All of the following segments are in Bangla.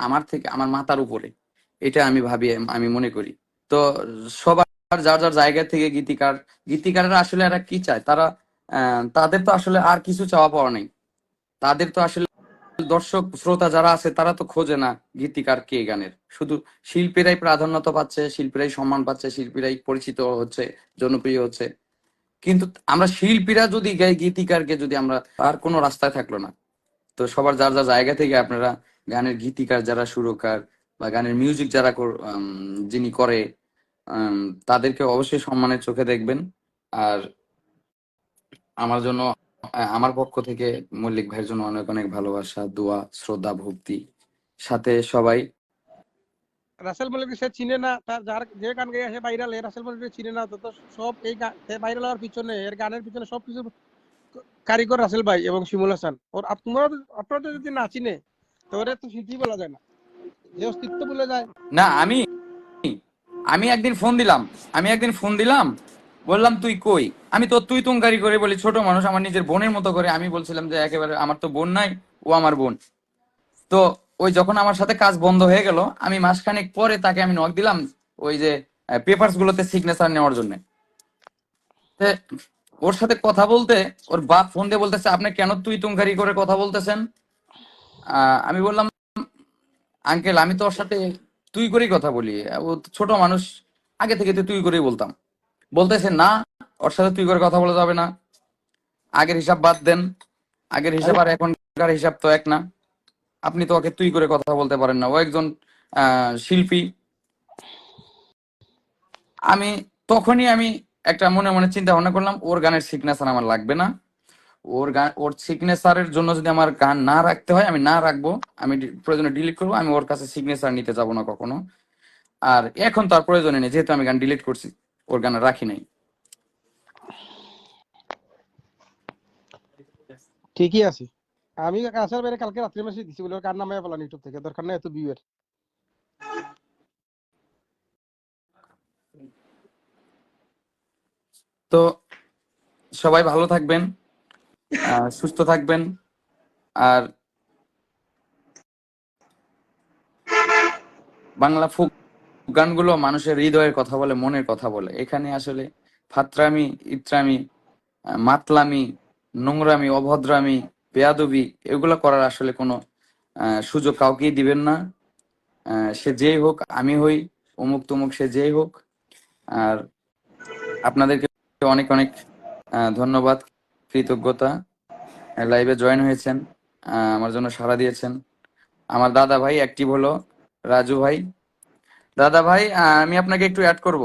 আমার থেকে, আমার মাথার উপরে। এটা আমি ভাবি, আমি মনে করি। তো সবার, যার যার জায়গা থেকে গীতিকার, গীতিকাররা আসলে এরা কি চায়? তারা তাদের তো আসলে আর কিছু চাওয়া পাওয়া নেই। তাদের তো আসলে দর্শক, শ্রোতা যারা আছে, তারা তো খোঁজে না গীতিকার কে গানের। শুধু শিল্পীরাই প্রাধান্যতা পাচ্ছে, শিল্পীরাই সম্মান পাচ্ছে, শিল্পীরাই পরিচিত হচ্ছে, জনপ্রিয় হচ্ছে। কিন্তু আমরা শিল্পীরা যদি গাই, গীতিকারকে যদি আমরা, আর কোনো রাস্তায় থাকল না। তো সবার যার যার জায়গা থেকে আপনারা গানের গীতিকার যারা সুরকার বা গানের মিউজিক যারা যিনি করে তাদেরকে অবশ্যই সম্মানের চোখে দেখবেন। আর আমার জন্য আমার পক্ষ থেকে মল্লিক ভাইয়ের জন্য অনেক অনেক ভালোবাসা, দোয়া, শ্রদ্ধা, ভক্তি। সাথে সবাই রাসেল মল্লিক সে চিনে না, তার যার যে গান গেয়ে সে ভাইরাল রাসেল মল্লিক চিনে না, তো সব এই ভাইরাল হওয়ার পিছনে, এর গানের পিছনে সব কিছু কারিগর রাসেল ভাই এবং শিমুল হাসান। ওর আপ- তোমরা, আপনারা যদি না চিনে তো তো শিল্পী বলা যায় না। যে অস্তিত্ব বলে যায়। না, আমি আমি একদিন ফোন দিলাম, আমি একদিন ফোন দিলাম, বললাম, তুই কই? আমি তো তুই করে বলি, ছোট মানুষ, আমার নিজের বোনের মতো করে। আমি বলছিলাম যে, একেবারে আমার তো বোন নাই, ও আমার বোন। তো ওই যখন আমার সাথে কাজ বন্ধ হয়ে গেল, আমি মাসখানেক পরে তাকে আমি নক দিলাম, ওই যে পেপারস গুলোতে সিগনেচার নেওয়ার জন্য। ওর সাথে কথা বলতে, ওর বাপ ফোন দিয়ে বলতেছে, আপনি কেন তুই তুঙ্গারি করে কথা বলতেছেন? আমি বললাম, আঙ্কেল, আমি তোর সাথে তুই করেই কথা বলি। ও ছোট মানুষ, আগে থেকে তো তুই করেই বলতাম। বলতেছে, না, ওর সাথে তুই করে কথা বলা যাবে না। আগের হিসাব বাদ দেন। আগের হিসাব আর এখনকার হিসাব তো এক না। আপনি তো ওকে তুই করে কথা বলতে পারেন না। ও একজন শিল্পী। আমি, তখনই আমি একটা মনে মনে চিন্তা ভাবনা করলাম, ওর গানের সিগনেচার আমার লাগবে না। ওর গান ওর সিগনেচারের জন্য যদি আমার গান না রাখতে হয় আমি না রাখব আমি প্রয়োজনে ডিলিট করব আমি ওর কাছে সিগনেচার নিতে যাব না কখনো। আর এখন তার প্রয়োজনে নেই যেহেতু আমি গান ডিলিট করছি ওর গান রাখি নাই। ঠিকই আছে। আমি আসার বাইরে কালকে রাত্রে মেসেজ দিছি বলে ওর গান নামায় বলান ইউটিউব থেকে দরকার নেই এত ভিউয়ের তো সবাই ভালো থাকবেন। সুস্থ থাকবেন। আর বাংলা ফোক গানগুলো মানুষের হৃদয়ের কথা বলে, মনের কথা বলে। এখানে আসলে ফাত্রামি, ইত্রামি মাতলামি, নোংরামি, অভদ্রামি, বেয়াদবি এগুলো করার আসলে কোনো সুযোগ কাউকেই দিবেন না। সে যেই হোক, আমি হই, অমুক তমুক সে যেই হোক। আর আপনাদেরকে অনেক অনেক ধন্যবাদ। কৃতজ্ঞতা। লাইভে জয়েন হয়েছেন আমার জন্য সাড়া দিয়েছেন। আমার দাদা ভাই অ্যাক্টিভ হলো, রাজু ভাই। দাদা ভাই আমি আপনাকে একটু অ্যাড করব।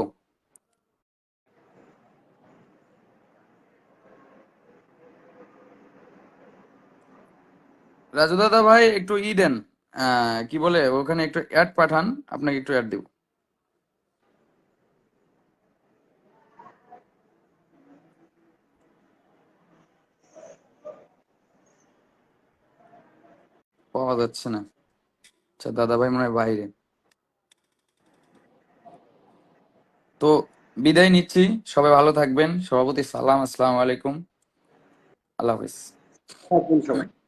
রাজু দাদা ভাই, একটু ই দেন। কি বলে, ওখানে একটু অ্যাড পাঠান, আপনাকে একটু অ্যাড দেব। পাওয়া যাচ্ছে না। আচ্ছা দাদা ভাই মনে হয় বাইরে। তো বিদায় নিচ্ছি। সবাই ভালো থাকবেন। সভাপতি সালাম, আসসালামু আলাইকুম। আল্লাহ হাফিজ। সবাই।